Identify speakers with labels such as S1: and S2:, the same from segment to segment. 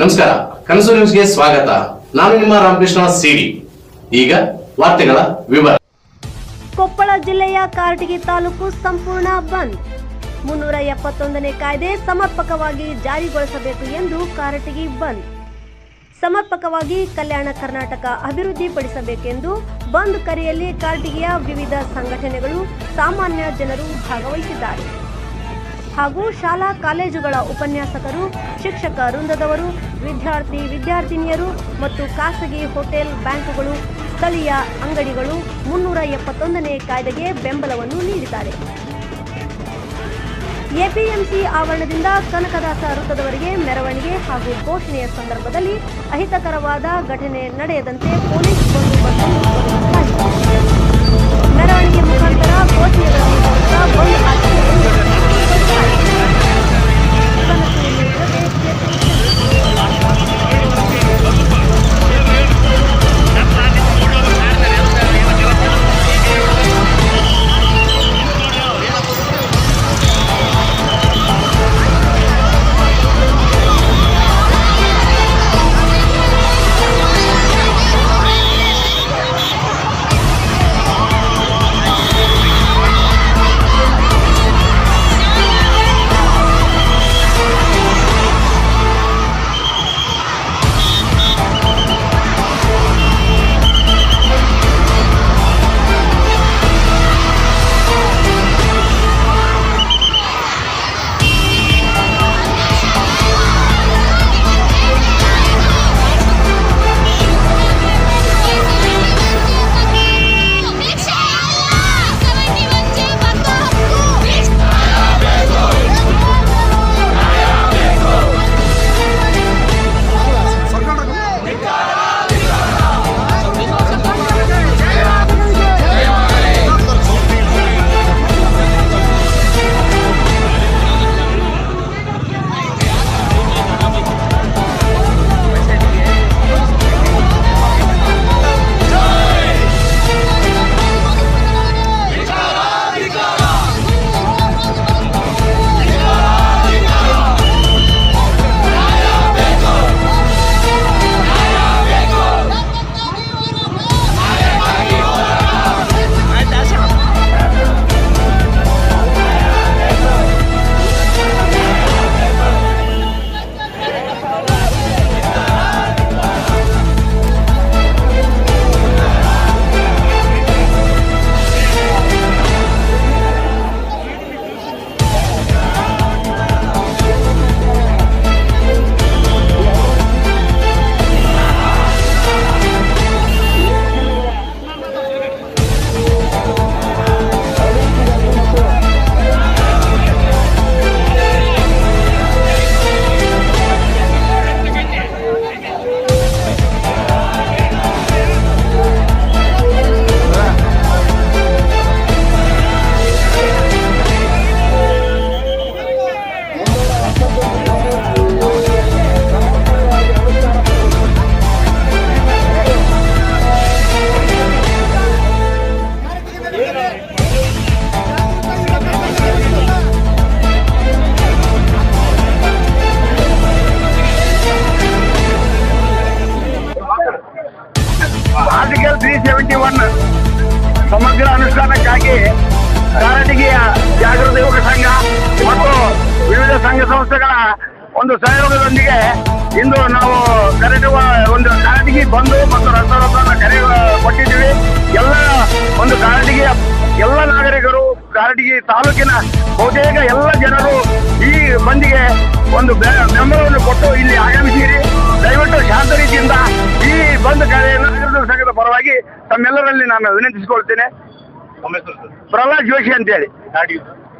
S1: ನಮಸ್ಕಾರ, ಕನಸು ನ್ಯೂಸ್ಗೆ ಸ್ವಾಗತ. ನಾನು ನಿಮ್ಮ ರಾಮಕೃಷ್ಣ ಸಿಡಿ. ಈಗ ವಾರ್ತೆಗಳ ವಿವರ.
S2: ಕೊಪ್ಪಳ ಜಿಲ್ಲೆಯ ಕಾರಟಗಿ ತಾಲೂಕು ಸಂಪೂರ್ಣ ಬಂದ್. ಮುನ್ನೂರ ಎಪ್ಪತ್ತೊಂದನೇ ಕಾಯ್ದೆ ಸಮರ್ಪಕವಾಗಿ ಜಾರಿಗೊಳಿಸಬೇಕು ಎಂದು ಕಾರಟಗಿ ಬಂದ್. ಸಮರ್ಪಕವಾಗಿ ಕಲ್ಯಾಣ ಕರ್ನಾಟಕ ಅಭಿವೃದ್ಧಿಪಡಿಸಬೇಕೆಂದು ಬಂದ್ ಕರೆಯಲ್ಲಿ ಕಾರಟಗಿಯ ವಿವಿಧ ಸಂಘಟನೆಗಳು ಸಾಮಾನ್ಯ ಜನರು ಭಾಗವಹಿಸಿದ್ದಾರೆ. ಹಾಗೂ ಶಾಲಾ ಕಾಲೇಜುಗಳ ಉಪನ್ಯಾಸಕರು, ಶಿಕ್ಷಕ ವೃಂದದವರು, ವಿದ್ಯಾರ್ಥಿ ವಿದ್ಯಾರ್ಥಿನಿಯರು ಮತ್ತು ಖಾಸಗಿ ಹೋಟೆಲ್ ಬ್ಯಾಂಕುಗಳು, ಸ್ಥಳೀಯ ಅಂಗಡಿಗಳು ಮುನ್ನೂರ ಎಪ್ಪತ್ತೊಂದನೇ ಕಾಯ್ದೆಗೆ ಬೆಂಬಲವನ್ನು ನೀಡಿದ್ದಾರೆ ಎಪಿಎಂಸಿ ಆವರಣದಿಂದ ಕನಕದಾಸ ವೃತ್ತದವರೆಗೆ ಮೆರವಣಿಗೆ ಹಾಗೂ ಘೋಷಣೆಯ ಸಂದರ್ಭದಲ್ಲಿ ಅಹಿತಕರವಾದ ಘಟನೆ ನಡೆಯದಂತೆ ಪೊಲೀಸ್ ಬಂದೋಬಸ್ತ್. ಮೆರವಣಿಗೆ ಮುಖಾಂತರ ಘೋಷಣೆಗಳ ಮೂಲಕ ಬಂದ್
S3: ಸಂಸ್ಥೆಗಳ ಒಂದು ಸಹಯೋಗದೊಂದಿಗೆ ಇಂದು ನಾವು ಕರೆಯುವ ಒಂದು ಕಾರಟಿಗೆ ಬಂದು ಮತ್ತು ರಸರಸನ ಕರೆ ಕೊಟ್ಟಿದ್ದೀವಿ. ಎಲ್ಲ ಒಂದು ಕಾರಟಿಗೆ ಎಲ್ಲ ನಾಗರಿಕರು ಕಾರಟಗಿ ತಾಲೂಕಿನ ಬಹುತೇಕ ಎಲ್ಲ ಜನರು ಈ ಬಂದಿಗೆ ಒಂದು ಬೆಂಬಲವನ್ನು ಕೊಟ್ಟು ಇಲ್ಲಿ ಆಗಮಿಸಿರಿ. ದಯವಿಟ್ಟು ಶಾಂತ ರೀತಿಯಿಂದ ಈ ಬಂದ್ ಕಾರ್ಯವನ್ನು ನಾಗರಿಕ ಸಂಘದ ಪರವಾಗಿ ತಮ್ಮೆಲ್ಲರಲ್ಲಿ ನಾನು ವಿನಂತಿಸಿಕೊಳ್ತೇನೆ. ಪ್ರಹ್ಲಾದ್ ಜೋಶಿ ಅಂತೇಳಿ.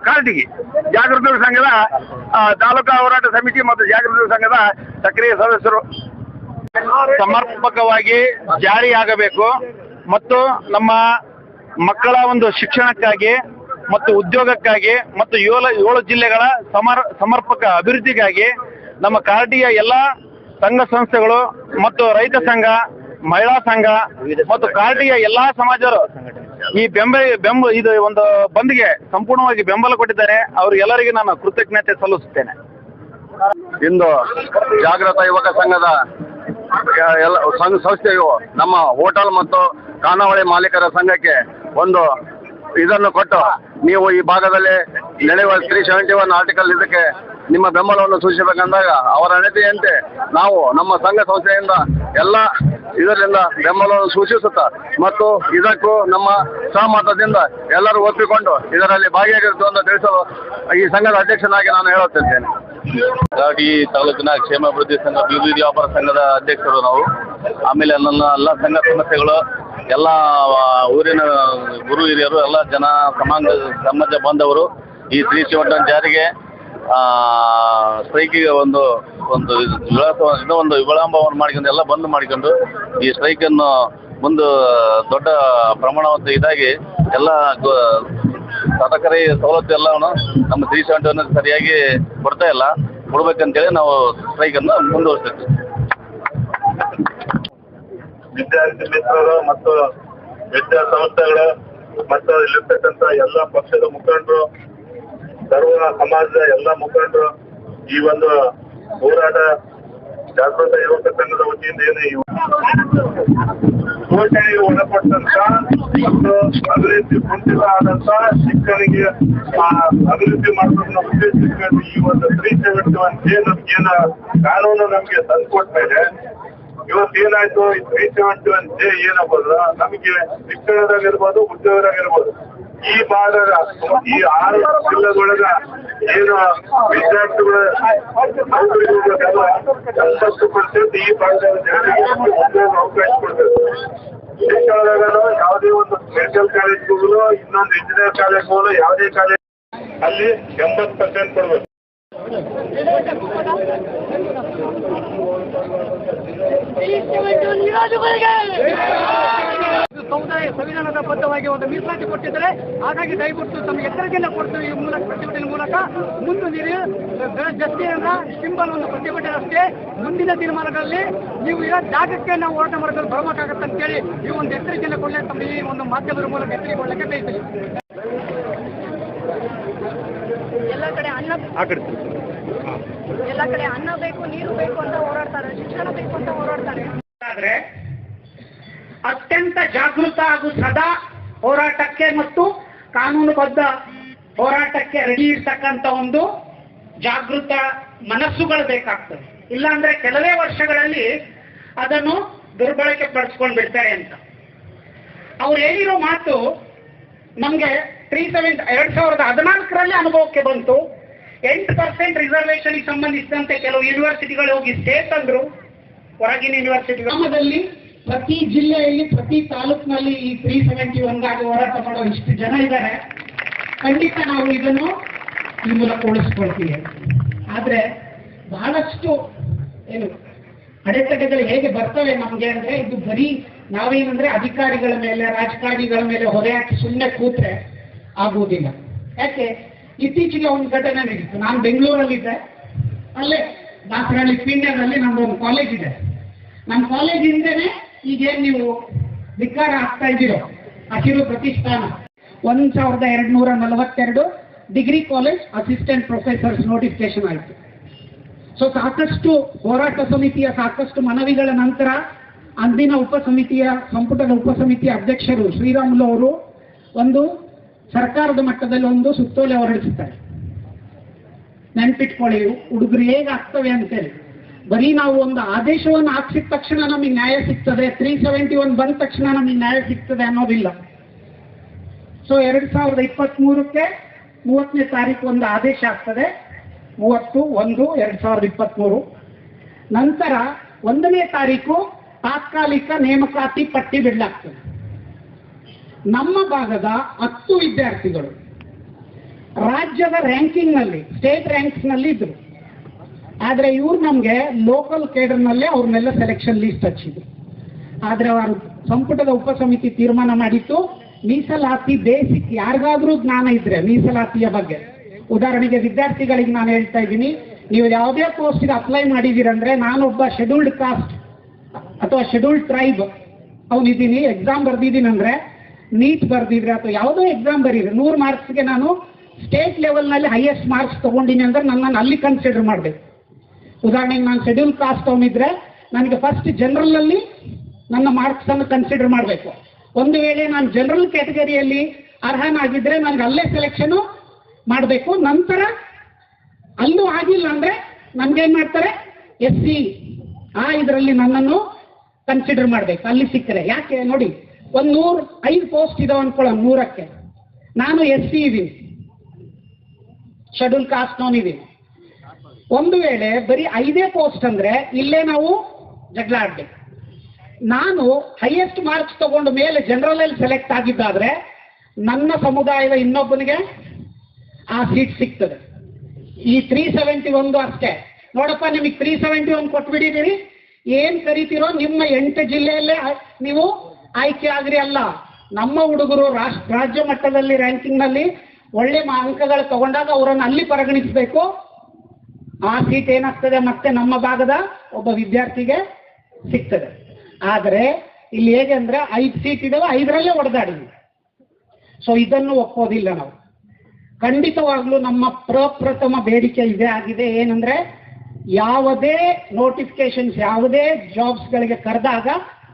S3: ಕಾರಟಗಿ ಜಾಗೃತ ಸಂಘದ ತಾಲೂಕಾ ಹೋರಾಟ ಸಮಿತಿ ಮತ್ತು ಜಾಗೃತ ಸಂಘದ ಸಕ್ರಿಯ ಸದಸ್ಯರು. ಸಮರ್ಪಕವಾಗಿ ಜಾರಿಯಾಗಬೇಕು ಮತ್ತು ನಮ್ಮ ಮಕ್ಕಳ ಒಂದು ಶಿಕ್ಷಣಕ್ಕಾಗಿ ಮತ್ತು ಉದ್ಯೋಗಕ್ಕಾಗಿ ಮತ್ತು ಏಳು ಏಳು ಜಿಲ್ಲೆಗಳ ಸಮರ್, ಸಮರ್ಪಕ ಅಭಿವೃದ್ಧಿಗಾಗಿ ನಮ್ಮ ಕಾರ್ಟಿಯ ಎಲ್ಲ ಸಂಘ ಸಂಸ್ಥೆಗಳು ಮತ್ತು ರೈತ ಸಂಘ, ಮಹಿಳಾ ಸಂಘ ಮತ್ತು ಕಾರ್ಟಿಯ ಎಲ್ಲಾ ಸಮಾಜರು ಈ ಬೆಂಬಲ ಬೆಂಬ ಇದು ಒಂದು ಬಂದ್ಗೆ ಸಂಪೂರ್ಣವಾಗಿ ಬೆಂಬಲ ಕೊಟ್ಟಿದ್ದಾರೆ. ಅವ್ರಿಗೆಲ್ಲರಿಗೂ ನಾನು ಕೃತಜ್ಞತೆ ಸಲ್ಲಿಸುತ್ತೇನೆ. ಇಂದು ಜಾಗೃತ ಯುವಕ ಸಂಘದ ಎಲ್ಲ, ಸಂಘ, ಸಂಸ್ಥೆಯು ನಮ್ಮ ಹೋಟೆಲ್ ಮತ್ತು ಖಾನಾವಳಿ ಮಾಲೀಕರ ಸಂಘಕ್ಕೆ ಒಂದು ಇದನ್ನು ಕೊಟ್ಟು ನೀವು ಈ ಭಾಗದಲ್ಲಿ ನಡೆಯುವ ತ್ರೀ ಸೆವೆಂಟಿ ಒನ್ ಆರ್ಟಿಕಲ್ ಇದಕ್ಕೆ ನಿಮ್ಮ ಬೆಂಬಲವನ್ನು ಸೂಚಿಸಬೇಕಂದಾಗ ಅವರ ಅಣತಿಯಂತೆ ನಾವು ನಮ್ಮ ಸಂಘ ಸಂಸ್ಥೆಯಿಂದ ಎಲ್ಲ ಇದರಿಂದ ಬೆಂಬಲವನ್ನು ಸೂಚಿಸುತ್ತಾ ಮತ್ತು ಇದಕ್ಕೂ ನಮ್ಮ ಸಹಮತದಿಂದ ಎಲ್ಲರೂ ಒಪ್ಪಿಕೊಂಡು ಇದರಲ್ಲಿ ಭಾಗಿಯಾಗಿರುತ್ತೋ ಅಂತ ತಿಳಿಸಲು ಈ ಸಂಘದ ಅಧ್ಯಕ್ಷನಾಗಿ ನಾನು ಹೇಳುತ್ತಿದ್ದೇನೆ.
S4: ಗಾಡಿ ತಾಲೂಕಿನ ಕ್ಷೇಮಾಭಿವೃದ್ಧಿ ಸಂಘ, ಬೀದಿ ವ್ಯಾಪಾರ ಸಂಘದ ಅಧ್ಯಕ್ಷರು ನಾವು. ಆಮೇಲೆ ನನ್ನ ಎಲ್ಲ ಸಂಘ ಸಂಸ್ಥೆಗಳು ಎಲ್ಲ ಊರಿನ ಗುರು ಹಿರಿಯರು, ಎಲ್ಲ ಜನ, ಸಮಾಜ ಸಮಾಜ ಬಾಂಧವರು, ಈ ಶ್ರೀ ಸೆವೆಂಟನ್ ಜಾರಿಗೆ ಸ್ಟ್ರೈಕಿಗೆ ಒಂದು ಒಂದು ವಿಳಾಸ ಇನ್ನೂ ಒಂದು ವಿಳಂಬವನ್ನು ಮಾಡಿಕೊಂಡು, ಎಲ್ಲ ಬಂದ್ ಮಾಡಿಕೊಂಡು, ಈ ಸ್ಟ್ರೈಕನ್ನು ಒಂದು ದೊಡ್ಡ ಪ್ರಮಾಣವಂತ ಇದಾಗಿ, ಎಲ್ಲ ಸದಕರಿ ಸವಲತ್ತು ಎಲ್ಲವನ್ನು ನಮ್ಮ ತ್ರೀ ಸೆವೆಂಟಿ ಸರಿಯಾಗಿ ಕೊಡ್ತಾ ಇಲ್ಲ. ಕೊಡ್ಬೇಕಂತೇಳಿ ನಾವು ಸ್ಟ್ರೈಕನ್ನು ಮುಂದುವರಿಸ್ತೀವಿ
S5: ವಿದ್ಯಾರ್ಥಿ ಮಿತ್ರರು ಮತ್ತು ವಿದ್ಯಾ ಸಂಸ್ಥೆಗಳು ಮತ್ತು ಇಲ್ಲಿರ್ತಕ್ಕಂಥ ಎಲ್ಲ ಪಕ್ಷದ ಮುಖಂಡರು ಸರ್ವ ಸಮಾಜದ ಎಲ್ಲ ಮುಖಂಡರು ಈ ಒಂದು ಹೋರಾಟ ಜಾಗೃತ ಯುವಕ ಸಂಘದ ವತಿಯಿಂದ ಏನು ಶೋಷಣೆಗೆ ಒಳಪಟ್ಟಂತ ಮತ್ತು ಅಭಿವೃದ್ಧಿ ಕುಂಠಿತ ಆದಂತ ಶಿಕ್ಷಣಿಗೆ ಅಭಿವೃದ್ಧಿ ಮಾಡೋದನ್ನ ಉದ್ದೇಶಿಸಿಕೊಂಡು ಈ ಒಂದು ತ್ರೀ ಸೆವೆಂಟಿ ಒನ್ ಜೆ ನಮ್ಗೇನ ಕಾನೂನು ನಮ್ಗೆ ತಂದುಕೊಟ್ಮೇಲೆ ಇವತ್ತು ಏನಾಯ್ತು? ಈ ತ್ರೀ ಸೆವೆಂಟಿ ಒನ್ ಜೆ ಏನಪ್ಪಂದ್ರ ನಮಗೆ ಶಿಕ್ಷಣದಾಗಿರ್ಬೋದು ಉದ್ಯೋಗದಾಗಿರ್ಬೋದು ಈ ಭಾಗದ ಈ ಆರು ಜಿಲ್ಲೆದೊಳಗ ಏನು ವಿದ್ಯಾರ್ಥಿಗಳು ಎಂಬತ್ತು ಪರ್ಸೆಂಟ್ ಈ ಭಾಗದ ಜನರಿಗೆ ಉದ್ಯೋಗ ಅವಕಾಶ ಕೊಡ್ತದೆ. ಶಿಕ್ಷಣದಾಗ ಯಾವುದೇ ಒಂದು ಮೆಡಿಕಲ್ ಕಾಲೇಜ್ ಹೋಗಲು, ಇನ್ನೊಂದು ಇಂಜಿನಿಯರ್ ಕಾಲೇಜ್ ಹೋಗಲು ಯಾವುದೇ ಕಾಲೇಜ್ ಅಲ್ಲಿ ಎಂಬತ್ತು ಪರ್ಸೆಂಟ್ ಕೊಡ್ಬೇಕು.
S6: ಸಮುದಾಯ ಸಂವಿಧಾನದ ಬದ್ಧವಾಗಿ ಒಂದು ಮೀಸಲಾತಿ ಕೊಟ್ಟಿದ್ದಾರೆ. ಹಾಗಾಗಿ ದಯವಿಟ್ಟು ತಮ್ಮ ಎಚ್ಚರಿಕೆಯನ್ನು ಕೊಡ್ತು ಈ ಮೂಲಕ, ಪ್ರತಿಭಟನೆ ಮೂಲಕ. ಮುಂದಿನ ಜಸ್ತಿಯಿಂದ ಸಿಂಬಲ್ ಒಂದು ಪ್ರತಿಭಟನೆ ಅಷ್ಟೇ. ಮುಂದಿನ ತೀರ್ಮಾನಗಳಲ್ಲಿ ನೀವು ಇರೋ ಜಾಗಕ್ಕೆ ನಾವು ಹೋರಾಟ ಮಾಡೋದು ಬರಬೇಕಾಗತ್ತೆ ಅಂತೇಳಿ ಈ ಒಂದು ಎಚ್ಚರಿಕೆಯನ್ನು ಕೊಡಲಿ ತಮ್ಮ ಈ ಒಂದು ಮಾಧ್ಯಮದ ಮೂಲಕ ಎಚ್ಚರಿಕೆ ಕೊಡಲಿಕ್ಕೆ ಬೇಕು
S2: ಎಲ್ಲ ಕಡೆ ಅನ್ನ ಎಲ್ಲ ಕಡೆ ಅನ್ನ ಬೇಕು, ನೀರು ಬೇಕು ಅಂತ ಹೋರಾಡ್ತಾರೆ, ಶಿಕ್ಷಣ ಬೇಕು ಅಂತ ಹೋರಾಡ್ತಾರೆ.
S7: ಅತ್ಯಂತ ಜಾಗೃತ ಹಾಗೂ ಸದಾ ಹೋರಾಟಕ್ಕೆ ಮತ್ತು ಕಾನೂನುಬದ್ಧ ಹೋರಾಟಕ್ಕೆ ರೆಡಿ ಇರ್ತಕ್ಕಂಥ ಒಂದು ಜಾಗೃತ ಮನಸ್ಸುಗಳು ಬೇಕಾಗ್ತದೆ. ಇಲ್ಲಾಂದ್ರೆ ಕೆಲವೇ ವರ್ಷಗಳಲ್ಲಿ ಅದನ್ನು ದುರ್ಬಳಕೆ ಪಡಿಸ್ಕೊಂಡು ಬಿಡ್ತಾರೆ ಅಂತ. ಅವ್ರು ಹೇಳಿರೋ ಮಾತು ನಮಗೆ ತ್ರೀ ಸೆವೆಂಟ್ ಎರಡ್ ಸಾವಿರದ ಹದಿನಾಲ್ಕರಲ್ಲಿ ಅನುಭವಕ್ಕೆ ಬಂತು. ಎಂಟು ಪರ್ಸೆಂಟ್ ರಿಸರ್ವೇಷನ್ ಸಂಬಂಧಿಸಿದಂತೆ ಕೆಲವು ಯೂನಿವರ್ಸಿಟಿಗಳು ಹೋಗಿ ಸ್ಟೇ ತಂದ್ರು ಹೊರಗಿನ ಯೂನಿವರ್ಸಿಟಿ ಗ್ರಾಮದಲ್ಲಿ ಪ್ರತಿ ಜಿಲ್ಲೆಯಲ್ಲಿ, ಪ್ರತಿ ತಾಲೂಕಿನಲ್ಲಿ ಈ ತ್ರೀ ಸೆವೆಂಟಿ ಒಂದಾಗಿ ಹೋರಾಟ ಮಾಡೋ ಇಷ್ಟು ಜನ ಇದ್ದಾರೆ ಖಂಡಿತ ನಾವು ಇದನ್ನು ಈ ಮೂಲಕ ಉಳಿಸ್ಕೊಳ್ತೀವಿ. ಆದ್ರೆ ಬಹಳಷ್ಟು ಏನು ಅಡೆತಡೆಗಳು ಹೇಗೆ ಬರ್ತವೆ ನಮ್ಗೆ ಅಂದ್ರೆ, ಇದು ಬರೀ ನಾವೇನಂದ್ರೆ ಅಧಿಕಾರಿಗಳ ಮೇಲೆ, ರಾಜಕಾರಣಿಗಳ ಮೇಲೆ ಹೊರೆ ಹಾಕಿ ಸುಮ್ಮನೆ ಕೂತ್ರೆ ಆಗುವುದಿಲ್ಲ. ಯಾಕೆ? ಇತ್ತೀಚೆಗೆ ಒಂದು ಘಟನೆ ನಡೀತು. ನಾನು ಬೆಂಗಳೂರಲ್ಲಿದ್ದೆ. ಅಲ್ಲೇ ದಾಸರಹಳ್ಳಿ ಪೀಣ್ಯದಲ್ಲಿ ನಮ್ದು ಒಂದು ಕಾಲೇಜ್ ಇದೆ. ನಮ್ಮ ಕಾಲೇಜಿಂದನೇ ಈಗೇನು ನೀವು ಧಿಕ್ಕಾರ ಆಗ್ತಾ ಇದ್ದೀರೋ, ಹಸಿರು ಪ್ರತಿಷ್ಠಾನ. ಒಂದು ಸಾವಿರದ ಎರಡು ನೂರ ನಲವತ್ತೆರಡು degree college assistant professors notification ಆಯಿತು. ಸೊ ಸಾಕಷ್ಟು ಹೋರಾಟ ಸಮಿತಿಯ, ಸಾಕಷ್ಟು ಮನವಿಗಳ ನಂತರ ಅಂದಿನ ಉಪಸಮಿತಿಯ ಸಂಪುಟದ ಉಪಸಮಿತಿಯ ಅಧ್ಯಕ್ಷರು ಶ್ರೀರಾಮುಲು ಅವರು ಒಂದು ಸರ್ಕಾರದ ಮಟ್ಟದಲ್ಲಿ ಒಂದು ಸುತ್ತೋಲೆ ಹೊರಡಿಸುತ್ತಾರೆ ನೆನ್ಪಿಟ್ಕೊಳ್ಳಿ, ಹುಡುಗರು ಹೇಗೆ ಆಗ್ತವೆ ಅಂತೇಳಿ. ಬರೀ ನಾವು ಒಂದು ಆದೇಶವನ್ನು ಹಾಕ್ಸಿದ ತಕ್ಷಣ ನಮಗೆ ನ್ಯಾಯ ಸಿಗ್ತದೆ ತ್ರೀ ಸೆವೆಂಟಿ ಒನ್ ಬಂದ ತಕ್ಷಣ ನಮಗೆ ನ್ಯಾಯ ಸಿಗ್ತದೆ ಅನ್ನೋದಿಲ್ಲ. ಸೊ ಎರಡ್ ಸಾವಿರದ ಇಪ್ಪತ್ತ್ ಮೂರಕ್ಕೆ ಮೂವತ್ತನೇ ತಾರೀಕು ಒಂದು ಆದೇಶ ಆಗ್ತದೆ. ಮೂವತ್ತು, ಒಂದು, ಎರಡ್ ಸಾವಿರದ ಇಪ್ಪತ್ತ್ಮೂರು ನಂತರ ಒಂದನೇ ತಾರೀಕು ತಾತ್ಕಾಲಿಕ ನೇಮಕಾತಿ ಪಟ್ಟಿ ಬಿಡಲಾಗ್ತದೆ. ನಮ್ಮ ಭಾಗದ ಹತ್ತು ವಿದ್ಯಾರ್ಥಿಗಳು ರಾಜ್ಯದ ರ್ಯಾಂಕಿಂಗ್ನಲ್ಲಿ ಸ್ಟೇಟ್ ರ್ಯಾಂಕ್ಸ್ನಲ್ಲಿ ಇದ್ರು. ಆದರೆ ಇವ್ರು ನಮಗೆ ಲೋಕಲ್ ಕೇಡರ್ನಲ್ಲೇ ಅವ್ರನ್ನೆಲ್ಲ ಸೆಲೆಕ್ಷನ್ ಲಿಸ್ಟ್ ಹಚ್ಚಿದ್ರು. ಆದರೆ ಅವರು ಸಂಪುಟದ ಉಪಸಮಿತಿ ತೀರ್ಮಾನ ಮಾಡಿತ್ತು. ಮೀಸಲಾತಿ ಬೇಸಿಕ್ ಯಾರಿಗಾದ್ರೂ ಜ್ಞಾನ ಇದ್ರೆ, ಮೀಸಲಾತಿಯ ಬಗ್ಗೆ. ಉದಾಹರಣೆಗೆ ವಿದ್ಯಾರ್ಥಿಗಳಿಗೆ ನಾನು ಹೇಳ್ತಾ ಇದ್ದೀನಿ, ನೀವು ಯಾವುದೇ ಪೋಸ್ಟ್ಗೆ ಅಪ್ಲೈ ಮಾಡಿದ್ದೀರಂದ್ರೆ ನಾನೊಬ್ಬ ಶೆಡ್ಯೂಲ್ಡ್ ಕಾಸ್ಟ್ ಅಥವಾ ಶೆಡ್ಯೂಲ್ಡ್ ಟ್ರೈಬ್ ಅವನಿದ್ದೀನಿ ಎಕ್ಸಾಮ್ ಬರ್ದಿದ್ದೀನಿ ಅಂದ್ರೆ ನೀಟ್ ಬರೆದಿದ್ರೆ ಅಥವಾ ಯಾವುದೋ ಎಕ್ಸಾಮ್ ಬರೀರಿ ನೂರು ಮಾರ್ಕ್ಸ್ಗೆ ನಾನು ಸ್ಟೇಟ್ ಲೆವೆಲ್ನಲ್ಲಿ ಹೈಯೆಸ್ಟ್ ಮಾರ್ಕ್ಸ್ ತೊಗೊಂಡಿನಿ ಅಂದ್ರೆ ನನ್ನನ್ನು ಅಲ್ಲಿ ಕನ್ಸಿಡರ್ ಮಾಡಬೇಕು. ಉದಾಹರಣೆಗೆ ನಾನು ಶೆಡ್ಯೂಲ್ ಕಾಸ್ಟ್ ಅವನಿದ್ರೆ ನನಗೆ ಫಸ್ಟ್ ಜನರಲಲ್ಲಿ ನನ್ನ ಮಾರ್ಕ್ಸ್ ಅನ್ನು ಕನ್ಸಿಡರ್ ಮಾಡಬೇಕು. ಒಂದು ವೇಳೆ ನಾನು ಜನರಲ್ ಕ್ಯಾಟಗರಿಯಲ್ಲಿ ಅರ್ಹನಾಗಿದ್ದರೆ ನನಗೆ ಅಲ್ಲೇ ಸೆಲೆಕ್ಷನು ಮಾಡಬೇಕು. ನಂತರ ಅಲ್ಲೂ ಆಗಿಲ್ಲ ಅಂದ್ರೆ ನನಗೇನು ಮಾಡ್ತಾರೆ? ಎಸ್ ಸಿ ಆ ಇದರಲ್ಲಿ ನನ್ನನ್ನು ಕನ್ಸಿಡರ್ ಮಾಡ್ಬೇಕು. ಅಲ್ಲಿ ಸಿಕ್ಕರೆ ಯಾಕೆ? ನೋಡಿ ಒಂದ್ ನೂರ್ ಐದು ಪೋಸ್ಟ್ ಇದಾವ ಅನ್ಕೊಳ್ಳ ನೂರಕ್ಕೆ. ನಾನು ಎಸ್ ಸಿ ಇದ್ದೀನಿ. ಶೆಡ್ಯೂಲ್ ಕಾಸ್ಟ್ ಇದೀನಿ ಒಂದು ವೇಳೆ ಬರೀ ಐದೇ ಪೋಸ್ಟ್ ಅಂದ್ರೆ ಇಲ್ಲೇ ನಾವು ಜಗಳ ನಾನು ಹೈಯೆಸ್ಟ್ ಮಾರ್ಕ್ಸ್ ತಗೊಂಡ ಮೇಲೆ ಜನರಲ್ ಅಲ್ಲಿ ಸೆಲೆಕ್ಟ್ ಆಗಿದ್ದಾದ್ರೆ ನನ್ನ ಸಮುದಾಯದ ಇನ್ನೊಬ್ಬನಿಗೆ ಆ ಸೀಟ್ ಸಿಗ್ತದೆ. ಈ ತ್ರೀ ಸೆವೆಂಟಿ ಒಂದು ಅಷ್ಟೇ. ನೋಡಪ್ಪ, ನಿಮಗೆ ತ್ರೀ ಸೆವೆಂಟಿ ಒಂದು ಕೊಟ್ಬಿಟ್ಟಿದ್ದೀರಿ ಏನ್ ಕರಿತೀರೋ ನಿಮ್ಮ ಎಂಟು ಜಿಲ್ಲೆಯಲ್ಲೇ ನೀವು ಆಯ್ಕೆ ಆಗ್ರಿ ಅಲ್ಲ. ನಮ್ಮ ಹುಡುಗರು ರಾಷ್ಟ್ರ ರಾಜ್ಯ ಮಟ್ಟದಲ್ಲಿ ರ್ಯಾಂಕಿಂಗ್ನಲ್ಲಿ ಒಳ್ಳೆ ಅಂಕಗಳು ತಗೊಂಡಾಗ ಅವರನ್ನು ಅಲ್ಲಿ ಪರಿಗಣಿಸಬೇಕು. ಆ ಸೀಟ್ ಏನಾಗ್ತದೆ ಮತ್ತೆ ನಮ್ಮ ಭಾಗದ ಒಬ್ಬ ವಿದ್ಯಾರ್ಥಿಗೆ ಸಿಗ್ತದೆ. ಆದರೆ ಇಲ್ಲಿ ಹೇಗೆ ಅಂದ್ರೆ ಐದು ಸೀಟ್ ಇದಾವೆ, ಐದರಲ್ಲೇ ಹೊಡೆದಾಡಿದ್ವಿ. ಸೊ ಇದನ್ನು ಒಪ್ಪೋದಿಲ್ಲ ನಾವು. ಖಂಡಿತವಾಗ್ಲೂ ನಮ್ಮ ಪ್ರಪ್ರಥಮ ಬೇಡಿಕೆ ಇದೇ ಆಗಿದೆ. ಏನಂದ್ರೆ ಯಾವುದೇ ನೋಟಿಫಿಕೇಶನ್ಸ್ ಯಾವುದೇ ಜಾಬ್ಸ್ಗಳಿಗೆ ಕರೆದಾಗ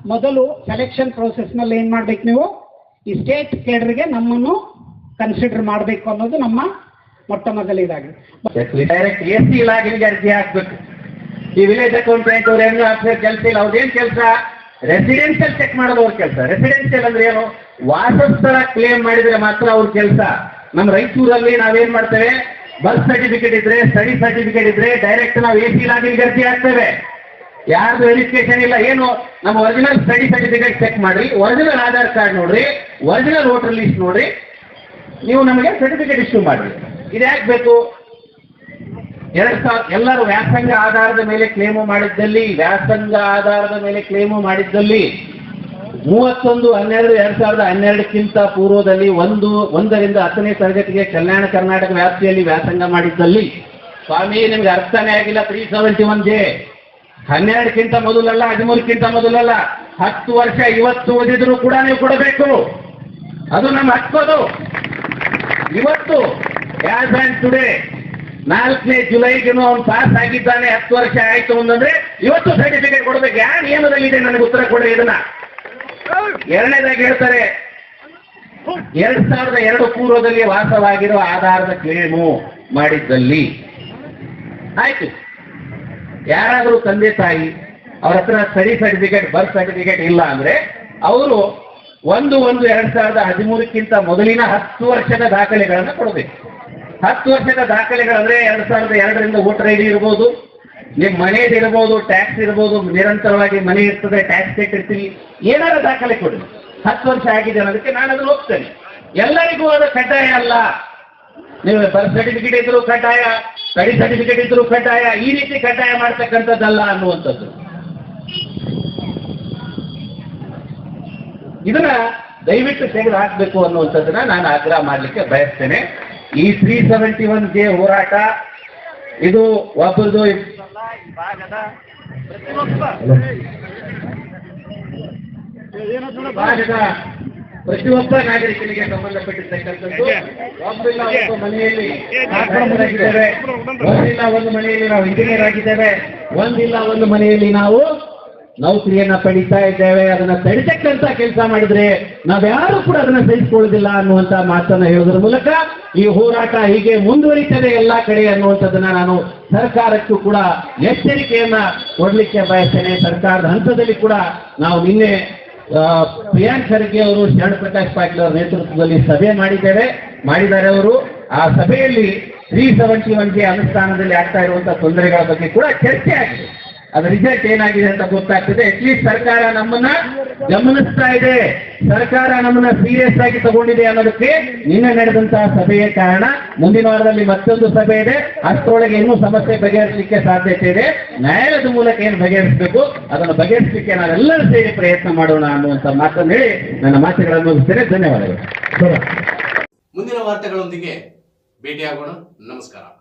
S7: ಮೊದಲು ಸೆಲೆಕ್ಷನ್ನಲ್ಲಿ ಏನ್ ಮಾಡ್ಬೇಕು ನೀವು? ಈ ಸ್ಟೇಟ್ ಕೇಡರ್ಗೆ ನಮ್ಮನ್ನು ಕನ್ಸಿಡರ್ ಮಾಡಬೇಕು ಅನ್ನೋದು ನಮ್ಮ ಮೊಟ್ಟ ಮೊದಲ ಇದಾಗಿದೆ.
S8: ಡೈರೆಕ್ಟ್ ಎಸ್ ಸಿ ಇಲಾಖೆಗೆ ಅರ್ಜಿ ಹಾಕ್ಬೇಕು? ಈ ವಿಲೇಜ್ ಅಕೌಂಟೆಂಟ್ ಅವ್ರು ಹೆಂಗ್ ಹಾಕ್ತಾರೆ ಕೆಲಸ ಇಲ್ಲ ಅವ್ರೇನ್ ಕೆಲಸ? ರೆಸಿಡೆನ್ಷಿಯಲ್ ಚೆಕ್ ಮಾಡೋದು ಅವ್ರ ಕೆಲಸ. ರೆಸಿಡೆನ್ಷಿಯಲ್ ಅಂದ್ರೆ ಏನು? ವಾಸಸ್ಥಳ ಕ್ಲೇಮ್ ಮಾಡಿದ್ರೆ ಮಾತ್ರ ಅವ್ರ ಕೆಲಸ. ನಮ್ಮ ರಾಯಚೂರಲ್ಲಿ ನಾವೇನ್ ಮಾಡ್ತೇವೆ? ಬರ್ತ್ ಸರ್ಟಿಫಿಕೇಟ್ ಇದ್ರೆ ಸ್ಟಡಿ ಸರ್ಟಿಫಿಕೇಟ್ ಇದ್ರೆ ಡೈರೆಕ್ಟ್ ನಾವು ಎ ಸಿ ಇಲಾಖೆಗೆ ಅರ್ಜಿ ಹಾಕ್ತೇವೆ? ಯಾರ್ದು ವೆರಿಫಿಕೇಶನ್ ಇಲ್ಲ, ಏನು? ನಮ್ಮ ಒರಿಜಿನಲ್ ಸ್ಟಡಿ ಸರ್ಟಿಫಿಕೇಟ್ ಚೆಕ್ ಮಾಡ್ರಿ. ಒರಿಜಿನಲ್ ಆಧಾರ್ ಕಾರ್ಡ್ ನೋಡ್ರಿ. ಒರಿಜಿನಲ್ ವೋಟರ್ ಲಿಸ್ಟ್ ನೋಡ್ರಿ. ನೀವು ನಮಗೆ ಸರ್ಟಿಫಿಕೇಟ್ ಇಶ್ಯೂ ಮಾಡ್ರಿ. ಇದು ಯಾಕೆ ಬೇಕು? ಎರಡ್ ಸಾವಿರ, ಎಲ್ಲರೂ ವ್ಯಾಸಂಗ ಆಧಾರದ ಮೇಲೆ ಕ್ಲೇಮು ಮಾಡಿದ್ದಲ್ಲಿ, ವ್ಯಾಸಂಗ ಆಧಾರದ ಮೇಲೆ ಕ್ಲೇಮು ಮಾಡಿದ್ದಲ್ಲಿ ಮೂವತ್ತೊಂದು, ಹನ್ನೆರಡು, ಎರಡ್ ಸಾವಿರದ ಹನ್ನೆರಡಕ್ಕಿಂತ ಪೂರ್ವದಲ್ಲಿ ಒಂದು, ಒಂದರಿಂದ ಹತ್ತನೇ ತರಗತಿಗೆ ಕಲ್ಯಾಣ ಕರ್ನಾಟಕ ವ್ಯಾಪ್ತಿಯಲ್ಲಿ ವ್ಯಾಸಂಗ ಮಾಡಿದ್ದಲ್ಲಿ. ಸ್ವಾಮಿ, ನಿಮ್ಗೆ ಅರ್ಥನೇ ಆಗಿಲ್ಲ ತ್ರೀ ಸೆವೆಂಟಿ ಒನ್ ಜೆ ಹನ್ನೆರಡಕ್ಕಿಂತ ಮೊದಲಲ್ಲ, ಹದಿಮೂರಕ್ಕಿಂತ ಮೊದಲಲ್ಲ, ಹತ್ತು ವರ್ಷ ಇವತ್ತು ಓದಿದ್ರು ಕೂಡ ನೀವು ಕೊಡಬೇಕು. ಅದು ನಮ್ಮ ಹಕ್ಕದು. ಇವತ್ತು ಯಾಸ್ ಆ್ಯಂಡ್ ಟುಡೇ ನಾಲ್ಕನೇ ಜುಲೈಗೂ ಅವನು ಪಾಸ್ ಆಗಿದ್ದಾನೆ, ಹತ್ತು ವರ್ಷ ಆಯ್ತು ಅಂತಂದ್ರೆ ಇವತ್ತು ಸರ್ಟಿಫಿಕೇಟ್ ಕೊಡ್ಬೇಕು. ಯಾವ ನಿಯಮದಲ್ಲಿದೆ ನನಗೆ ಉತ್ತರ ಕೊಡಿ ಇದನ್ನ. ಎರಡನೇದಾಗಿ ಹೇಳ್ತಾರೆ, ಎರಡ್ ಸಾವಿರದ ಎರಡು ಪೂರ್ವದಲ್ಲಿ ವಾಸವಾಗಿರೋ ಆಧಾರದ ಕ್ಲೇಮು ಮಾಡಿದ್ದಲ್ಲಿ. ಆಯ್ತು. ಯಾರಾದರೂ ತಂದೆ ತಾಯಿ ಅವ್ರ ಹತ್ರ ಸರಿ ಸರ್ಟಿಫಿಕೇಟ್, ಬರ್ತ್ ಸರ್ಟಿಫಿಕೇಟ್ ಇಲ್ಲ ಅಂದ್ರೆ ಅವರು ಒಂದು ಒಂದು ಎರಡ್ ಸಾವಿರದ ಹದಿಮೂರಕ್ಕಿಂತ ಮೊದಲಿನ ಹತ್ತು ವರ್ಷದ ದಾಖಲೆಗಳನ್ನ ಕೊಡಬೇಕು. ಹತ್ತು ವರ್ಷದ ದಾಖಲೆಗಳಂದ್ರೆ ಎರಡ್ ಸಾವಿರದ ಎರಡರಿಂದ ವೋಟರ್ ಐ ಡಿ ಇರ್ಬೋದು, ನಿಮ್ ಮನೇದು ಇರ್ಬೋದು, ಟ್ಯಾಕ್ಸ್ ಇರ್ಬೋದು, ನಿರಂತರವಾಗಿ ಮನೆ ಇರ್ತದೆ, ಟ್ಯಾಕ್ಸ್ ಕಟ್ಟಿರ್ತೀವಿ ಏನಾರ ದಾಖಲೆ ಕೊಡಿ ಹತ್ತು ವರ್ಷ ಆಗಿದೆ ಅನ್ನೋದಕ್ಕೆ ನಾನು ಅದನ್ನು ಹೋಗ್ತೇನೆ ಎಲ್ಲರಿಗೂ ಅದು ಕಡ್ಡಾಯ ಅಲ್ಲ. ನೀವು ಬರ್ತ್ ಸರ್ಟಿಫಿಕೇಟ್ ಇದ್ರು ಕಡ್ಡಾಯ ಸ್ಟಡಿ ಸರ್ಟಿಫಿಕೇಟ್ ಇದ್ರು ಕಡ್ಡಾಯ ಈ ರೀತಿ ಕಡ್ಡಾಯ ಮಾಡ್ತಕ್ಕಂಥದ್ದಲ್ಲ ಅನ್ನುವಂಥದ್ದು. ಇದನ್ನ ದಯವಿಟ್ಟು ತೆಗೆದು ಹಾಕ್ಬೇಕು ಅನ್ನುವಂಥದ್ದನ್ನ ನಾನು ಆಗ್ರಹ ಮಾಡಲಿಕ್ಕೆ ಬಯಸ್ತೇನೆ. ಈ ತ್ರೀ ಸೆವೆಂಟಿ ಒನ್ ಜೆ ಹೋರಾಟ ಇದು ಒಬ್ಬರದು ಭಾಗದ ಪ್ರತಿಯೊಬ್ಬ ನಾಗರಿಕನಿಗೆ ಸಂಬಂಧಪಟ್ಟಿರ್ತಕ್ಕಂಥದ್ದು. ಮನೆಯಲ್ಲಿ ಒಂದಿಲ್ಲ ಒಂದು ಮನೆಯಲ್ಲಿ ನಾವು ಇಂಜಿನಿಯರ್ ಆಗಿದ್ದೇವೆ ಒಂದಿಲ್ಲ ಒಂದು ಮನೆಯಲ್ಲಿ ನಾವು ನೌಕರಿಯನ್ನ ಪಡಿತಾ ಇದ್ದೇವೆ. ಅದನ್ನ ತಡಿತಕ್ಕಂತ ಕೆಲಸ ಮಾಡಿದ್ರೆ ನಾವ್ಯಾರು ಕೂಡ ಅದನ್ನ ಸಹಿಸಿಕೊಳ್ಳೋದಿಲ್ಲ ಅನ್ನುವಂತ ಮಾತನ್ನ ಹೇಳೋದ್ರ ಮೂಲಕ ಈ ಹೋರಾಟ ಹೀಗೆ ಮುಂದುವರಿತದೆ ಎಲ್ಲಾ ಕಡೆ ಅನ್ನುವಂಥದ್ದನ್ನ ನಾನು ಸರ್ಕಾರಕ್ಕೂ ಕೂಡ ಎಚ್ಚರಿಕೆಯನ್ನ ಕೊಡ್ಲಿಕ್ಕೆ ಬಯಸ್ತೇನೆ. ಸರ್ಕಾರದ ಹಂತದಲ್ಲಿ ಕೂಡ ನಾವು ನಿನ್ನೆ ಪ್ರಿಯಾಂಕ್ ಖರ್ಗೆ ಅವರು ಶರಣ್ ಪ್ರಕಾಶ್ ಪಾಟೀಲ್ ಅವರ ನೇತೃತ್ವದಲ್ಲಿ ಸಭೆ ಮಾಡಿದ್ದೇವೆ. ಮಾಡಿದ್ದಾರೆ ಅವರು. ಆ ಸಭೆಯಲ್ಲಿ ತ್ರೀ ಸೆವೆಂಟಿ ಅನುಷ್ಠಾನದಲ್ಲಿ ಆಗ್ತಾ ಇರುವಂತಹ ತೊಂದರೆಗಳ ಬಗ್ಗೆ ಕೂಡ ಚರ್ಚೆ ಆಗಿದೆ. ಅದರ ರಿಸಲ್ಟ್ ಏನಾಗಿದೆ ಅಂತ ಗೊತ್ತಾಗ್ತದೆ. ಅಟ್ಲೀಸ್ಟ್ ಸರ್ಕಾರ ನಮ್ಮನ್ನ ಗಮನಿಸ್ತಾ ಇದೆ. ಸರ್ಕಾರ ನಮ್ಮನ್ನ ಸೀರಿಯಸ್ ಆಗಿ ತಗೊಂಡಿದೆ ಅನ್ನೋದಕ್ಕೆ ನಿನ್ನೆ ನಡೆದಂತಹ ಸಭೆಯ ಕಾರಣ ಮುಂದಿನ ವಾರದಲ್ಲಿ ಮತ್ತೊಂದು ಸಭೆ ಇದೆ. ಅಷ್ಟರೊಳಗೆ ಇನ್ನೂ ಸಮಸ್ಯೆ ಬಗೆಹರಿಸಲಿಕ್ಕೆ ಸಾಧ್ಯತೆ ಇದೆ. ನ್ಯಾಯಾಲಯದ ಮೂಲಕ ಏನು ಬಗೆಹರಿಸಬೇಕು ಅದನ್ನು ಬಗೆಹರಿಸಲಿಕ್ಕೆ ನಾವೆಲ್ಲರೂ ಸೇರಿ ಪ್ರಯತ್ನ ಮಾಡೋಣ ಅನ್ನುವಂತ ಮಾತನ್ನು ಹೇಳಿ ನನ್ನ ಮಾತುಗಳನ್ನು ಮುಗಿಸ್ತೇನೆ. ಧನ್ಯವಾದಗಳು.
S1: ಮುಂದಿನ ವಾರ್ತೆಗಳೊಂದಿಗೆ ಭೇಟಿಯಾಗೋಣ. ನಮಸ್ಕಾರ.